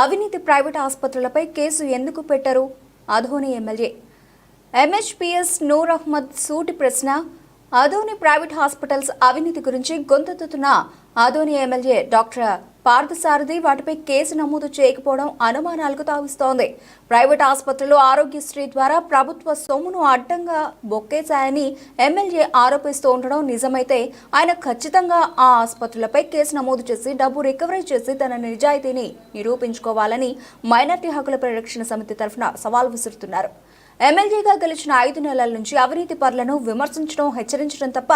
అవినీతి private ఆసుపత్రులపై case ఎందుకు పెట్టరు? అధోని ఎమ్మెల్యే. ఎంహెచ్పిఎస్ నూర్ అహ్మద్ సూటి ప్రశ్న ఆదోని ప్రైవేట్ హాస్పిటల్స్ అవినీతి గురించి గొంతెత్తుతున్న ఆదోని ఎమ్మెల్యే డాక్టర్ పార్థసారథి వాటిపై కేసు నమోదు చేయకపోవడం అనుమానాలకు తావిస్తోంది. ప్రైవేట్ ఆసుపత్రులు ఆరోగ్యశ్రీ ద్వారా ప్రభుత్వ సొమ్మును అడ్డంగా బొక్కేశాయని ఎమ్మెల్యే ఆరోపిస్తూ ఉండడం నిజమైతే ఆయన ఖచ్చితంగా ఆ ఆసుపత్రులపై కేసు నమోదు చేసి డబ్బు రికవరీ చేసి తన నిజాయితీని నిరూపించుకోవాలని మైనార్టీ హక్కుల పరిరక్షణ సమితి తరఫున సవాల్ విసురుతున్నారు. ఎమ్మెల్యేగా గెలిచిన ఐదు నెలల నుంచి అవినీతి పరులను విమర్శించడం హెచ్చరించడం తప్ప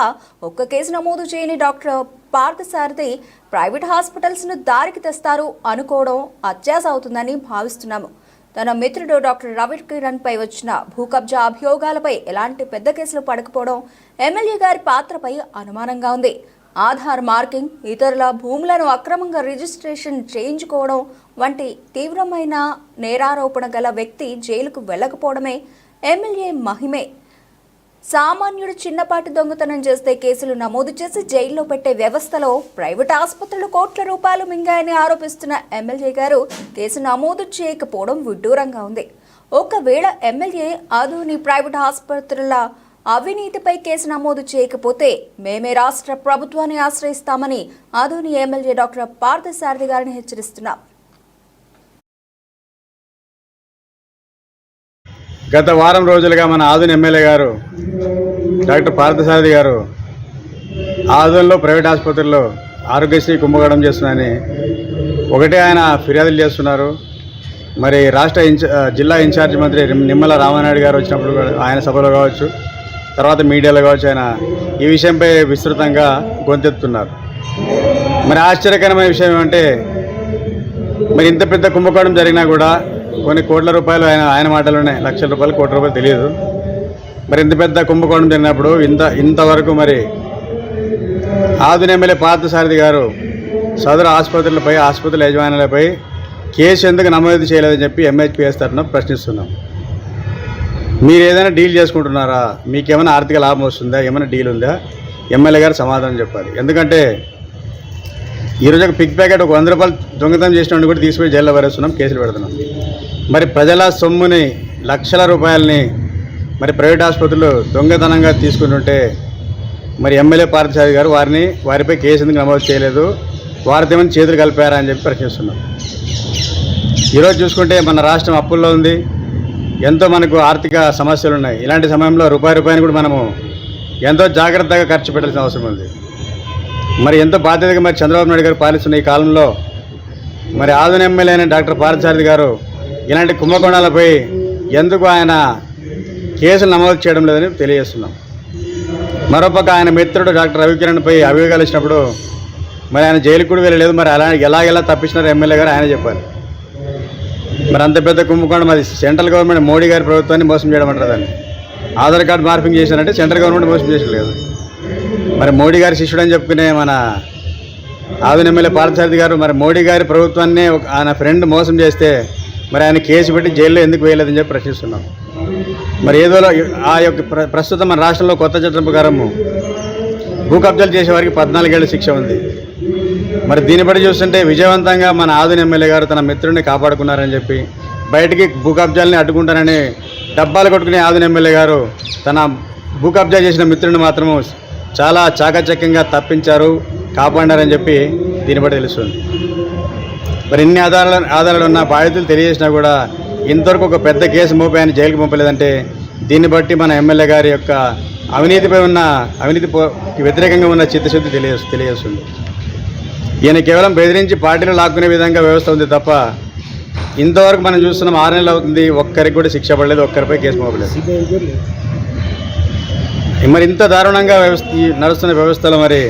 ఒక్క కేసు నమోదు చేయని డాక్టర్ పార్థసారథి ప్రైవేట్ హాస్పిటల్స్ను దారికి తెస్తారు అనుకోవడం అత్యాస అవుతుందని భావిస్తున్నాము. తన మిత్రుడు డాక్టర్ రవి కిరణ్ పై వచ్చిన భూకబ్జా అభియోగాలపై ఎలాంటి పెద్ద కేసులు పడకపోవడం ఎమ్మెల్యే గారి పాత్రపై అనుమానంగా ఉంది. ఆధార్ మార్కింగ్ ఇతరుల భూములను అక్రమంగా రిజిస్ట్రేషన్ చేయించుకోవడం వంటి తీవ్రమైన నేరారోపణ గల వ్యక్తి జైలుకు వెళ్ళకపోవడమే ఎమ్మెల్యే మహిమే. సామాన్యుడు చిన్నపాటి దొంగతనం చేస్తే కేసులు నమోదు చేసి జైల్లో పెట్టే వ్యవస్థలో ప్రైవేట్ ఆసుపత్రులు కోట్ల రూపాయలు మింగాయని ఆరోపిస్తున్న ఎమ్మెల్యే గారు కేసు నమోదు చేయకపోవడం విడ్డూరంగా ఉంది. ఒకవేళ ఎమ్మెల్యే ఆధుని ప్రైవేట్ ఆసుపత్రుల అవినీతిపై కేసు నమోదు చేయకపోతే మేమే రాష్ట్ర ప్రభుత్వాన్ని ఆశ్రయిస్తామని ఆధుని ఎమ్మెల్యే డాక్టర్ పార్థసారథి గారిని హెచ్చరిస్తున్నాం. గత వారం రోజులుగా మన ఆదుని ఎమ్మెల్యే గారు డాక్టర్ పార్థసారథి గారు ఆదుల్లో ప్రైవేట్ ఆసుపత్రుల్లో ఆరోగ్యశ్రీ కుంభకోణం చేస్తున్నారని ఒకటే ఆయన ఫిర్యాదులు చేస్తున్నారు. మరి రాష్ట్ర ఇన్ఛ జిల్లా ఇన్ఛార్జ్ మంత్రి నిమ్మల రామానాయుడు గారు వచ్చినప్పుడు ఆయన సభలో కావచ్చు. తర్వాత మీడియాలో కావచ్చు ఆయన ఈ విషయంపై విస్తృతంగా గొంతెత్తున్నారు మరి ఆశ్చర్యకరమైన విషయం ఏమంటే మరి ఇంత పెద్ద కుంభకోణం జరిగినా కూడా కొన్ని కోట్ల రూపాయలు ఆయన ఆయన మాటలోనే లక్షల రూపాయలు కోట్ల రూపాయలు తెలియదు. మరి ఇంత పెద్ద కుంభకోణం జరిగినప్పుడు ఇంత ఇంతవరకు మరి ఆదుని ఎమ్మెల్యే పార్థసారథి గారు సదరు ఆసుపత్రులపై ఆసుపత్రుల యజమానులపై కేసు ఎందుకు నమోదు చేయలేదని చెప్పి ఎంహెచ్పిఎస్ తరఫున ప్రశ్నిస్తున్నాం. మీరు ఏదైనా డీల్ చేసుకుంటున్నారా? మీకేమైనా ఆర్థిక లాభం వస్తుందా? ఏమైనా డీల్ ఉందా? ఎమ్మెల్యే గారు సమాధానం చెప్పాలి. ఎందుకంటే ఈరోజు ఒక పిక్ ప్యాకెట్ ఒక వంద రూపాయలు దొంగతనం చేసిన కూడా తీసుకుపోయి జైల్లో పరేస్తున్నాం కేసులు పెడుతున్నాం. మరి ప్రజల సొమ్ముని లక్షల రూపాయలని మరి ప్రైవేట్ ఆసుపత్రులు దొంగతనంగా తీసుకుంటుంటే మరి ఎమ్మెల్యే పార్థసారథి గారు వారిని వారిపై కేసు ఎందుకు నమోదు చేయలేదు? వారితో ఏమైనా చేతులు కలిపారా అని చెప్పి ప్రశ్నిస్తున్నాం. ఈరోజు చూసుకుంటే మన రాష్ట్రం అప్పుల్లో ఉంది. ఎంతో మనకు ఆర్థిక సమస్యలు ఉన్నాయి. ఇలాంటి సమయంలో రూపాయి రూపాయిని కూడా మనము ఎంతో జాగ్రత్తగా ఖర్చు పెట్టాల్సిన అవసరం ఉంది. మరి ఎంతో బాధ్యతగా మరి చంద్రబాబు నాయుడు గారు పాలిస్తున్న ఈ కాలంలో మరి ఆదరణ ఎమ్మెల్యే అయిన డాక్టర్ పార్థసారథి గారు ఇలాంటి కుంభకోణాలపై ఎందుకు ఆయన కేసులు నమోదు చేయడం లేదని తెలియజేస్తున్నాం. మరోపక్క ఆయన మిత్రుడు డాక్టర్ రవికిరణ్పై అభియోగాలు ఇచ్చినప్పుడు మరి ఆయన జైలుకు కూడా వెళ్ళలేదు. మరి అలా ఎలాగెలా తప్పించినారు ఎమ్మెల్యే గారు ఆయన చెప్పాలి మరి అంత పెద్ద కుంభకోణం అది సెంట్రల్ గవర్నమెంట్ మోడీ గారి ప్రభుత్వాన్ని మోసం చేయడం అంటారు దాన్ని. ఆధార్ కార్డు మార్పింగ్ చేశారంటే సెంట్రల్ గవర్నమెంట్ మోసం చేసలేదు మరి మోడీ గారి శిష్యుడు అని చెప్పుకునే మన ఆదిన ఎమ్మెల్యే పార్థసారథి గారు మరి మోడీ గారి ప్రభుత్వాన్ని ఒక ఆయన ఫ్రెండ్ మోసం చేస్తే మరి ఆయన కేసు పెట్టి జైల్లో ఎందుకు వేయలేదని చెప్పి ప్రశ్నిస్తున్నాం. మరి ఏదో ఆ యొక్క ప్రస్తుతం మన రాష్ట్రంలో కొత్త చట్టం ప్రకారము భూ కబ్జాలు చేసే వారికి పద్నాలుగేళ్ళ శిక్ష ఉంది. మరి దీన్ని బట్టి చూస్తుంటే విజయవంతంగా మన ఆదుని ఎమ్మెల్యే గారు తన మిత్రుడిని కాపాడుకున్నారని చెప్పి బయటికి భూ కబ్జాలని అడ్డుకుంటానని డబ్బాలు కొట్టుకునే ఆదుని ఎమ్మెల్యే గారు తన భూ కబ్జా చేసిన మిత్రుడిని మాత్రము చాలా చాకచక్యంగా తప్పించారు కాపాడారని చెప్పి దీన్ని బట్టి తెలుస్తుంది. మరి ఇన్ని ఆధారాలు ఆధారాలు ఉన్న బాధితులు తెలియజేసినా కూడా ఇంతవరకు ఒక పెద్ద కేసు మోపాయని జైలుకి పంపలేదంటే దీన్ని బట్టి మన ఎమ్మెల్యే గారి యొక్క అవినీతిపై ఉన్న అవినీతి వ్యతిరేకంగా ఉన్న చిత్తశుద్ధి తెలియ తెలియజేస్తుంది. ఈయన కేవలం బెదిరించి పార్టీలు లాక్కునే విధంగా వ్యవస్థ ఉంది తప్ప ఇంతవరకు మనం చూస్తున్నాం ఆరు నెలలు అవుతుంది ఒక్కరికి కూడా శిక్ష పడలేదు ఒక్కరిపై కేసు మోపలేదు. మరి ఇంత దారుణంగా వ్యవస్థ నడుస్తున్న వ్యవస్థలో మరి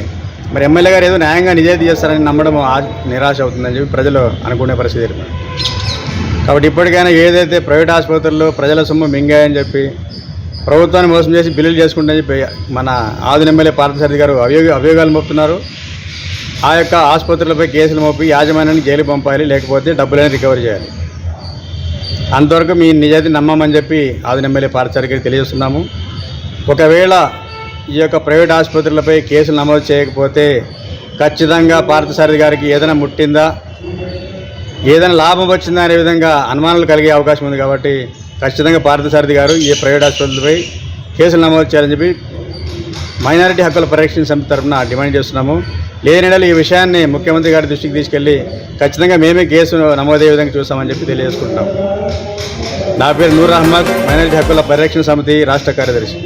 మరి ఎమ్మెల్యే గారు ఏదో న్యాయంగా నిజాయితీ చేస్తారని నమ్మడం నిరాశ అవుతుందని చెప్పి ప్రజలు అనుకునే పరిస్థితి ఏర్పడింది. కాబట్టి ఇప్పటికైనా ఏదైతే ప్రైవేట్ ఆసుపత్రుల్లో ప్రజల సొమ్ము మింగాయని చెప్పి ప్రభుత్వాన్ని మోసం చేసి బిల్లులు చేసుకుంటని చెప్పి మన ఆదిన ఎమ్మెల్యే పార్థసారథి గారు అభియోగ అభియోగాలు మోపుతున్నారు. ఆ యొక్క ఆసుపత్రులపై కేసులు మోపి యాజమాన్యాన్ని జైలు పంపాలి లేకపోతే డబ్బులను రికవరీ చేయాలి. అంతవరకు మీ నిజాయితీ నమ్మమని చెప్పి ఆదిన ఎమ్మెల్యే పార్చారికి తెలియజేస్తున్నాము. ఒకవేళ ఈ యొక్క ప్రైవేట్ ఆసుపత్రులపై కేసులు నమోదు చేయకపోతే ఖచ్చితంగా పార్థసారథి గారికి ఏదైనా ముట్టిందా? ఏదైనా లాభం వచ్చిందా అనే విధంగా అనుమానాలు కలిగే అవకాశం ఉంది కాబట్టి ఖచ్చితంగా పార్థసారథి గారు ఈ ప్రైవేట్ ఆసుపత్రులపై కేసులు నమోదు చేయాలని చెప్పి మైనారిటీ హక్కుల పరిరక్షణ సమితి తరఫున డిమాండ్ చేస్తున్నాము. లేని ఈ విషయాన్ని ముఖ్యమంత్రి గారి దృష్టికి తీసుకెళ్ళి ఖచ్చితంగా మేమే కేసు నమోదయ్యే విధంగా చూస్తామని చెప్పి తెలియజేసుకుంటున్నాం. నా పేరు నూర్ అహ్మద్ మైనారిటీ హక్కుల పరిరక్షణ సమితి రాష్ట్ర కార్యదర్శి.